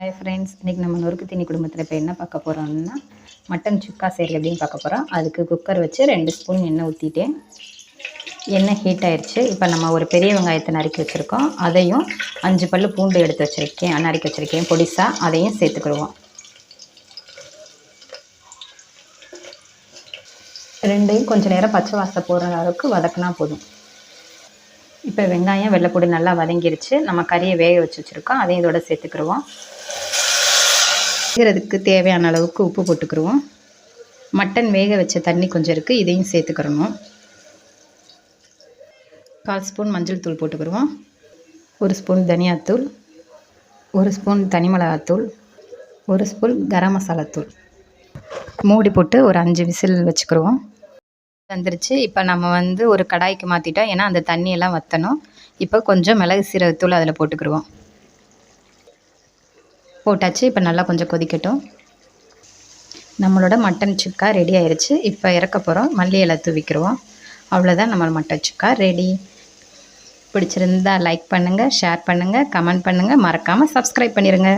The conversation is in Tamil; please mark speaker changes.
Speaker 1: ஹாய் ஃப்ரெண்ட்ஸ் இன்றைக்கி நம்ம நொறுக்கு தீனி குடும்பத்தில் இப்போ என்ன பார்க்க போகிறோம்னா மட்டன் சுக்கா சரி எப்படின்னு பார்க்க போகிறோம் அதுக்கு குக்கர் வச்சு ரெண்டு ஸ்பூன் எண்ணெய் ஊற்றிட்டேன் எண்ணெய் ஹீட் ஆயிடுச்சு இப்போ நம்ம ஒரு பெரிய வெங்காயத்தை நறுக்கி வச்சுருக்கோம். அதையும் அஞ்சு பல் பூண்டு எடுத்து வச்சுருக்கேன். நறுக்கி வச்சுருக்கேன். பொடிசாக அதையும் சேர்த்துக்கிடுவோம். ரெண்டையும் கொஞ்சம் நேரம் பச்சை வாசம் போகிற அளவுக்கு வதக்குனா போதும். இப்போ வெங்காயம் வெள்ளைப்பூடி நல்லா வதங்கிருச்சு. நம்ம கறியை வேக வச்சு வச்சுருக்கோம். அதையும் இதோட சேர்த்துக்கிடுவோம் வேகிறதுக்கு தேவையான அளவுக்கு உப்பு போட்டுக்கிடுவோம் மட்டன் வேக வச்ச தண்ணி கொஞ்சம் இருக்குது இதையும் சேர்த்துக்கிறணும் கால் ஸ்பூன் மஞ்சள் தூள் போட்டுக்கிடுவோம் ஒரு ஸ்பூன் தனியாத்தூள். ஒரு ஸ்பூன் தனி மிளகாத்தூள். ஒரு ஸ்பூன் கரம் மசாலாத்தூள். மூடி போட்டு ஒரு அஞ்சு விசில் வச்சுக்கிடுவோம் வந்துருச்சு இப்போ நம்ம வந்து ஒரு கடாய்க்கு மாற்றிட்டோம் ஏன்னா அந்த தண்ணியெல்லாம் வற்றணும் இப்போ கொஞ்சம் மிளகு சீரகத்தூள் அதில் போட்டுக்கிடுவோம் போட்டாச்சு. இப்போ நல்லா கொஞ்சம் கொதிக்கட்டும். நம்மளோட மட்டன் சுக்கா ரெடி ஆயிடுச்சு இப்போ இறக்க போகிறோம் மல்லி இலை தூவிக்கிடுவோம் அவ்வளோதான் நம்ம மட்டன் சுக்கா ரெடி பிடிச்சிருந்தா லைக் பண்ணுங்கள் ஷேர் பண்ணுங்கள் கமெண்ட் பண்ணுங்கள் மறக்காமல் சப்ஸ்கிரைப் பண்ணிடுங்க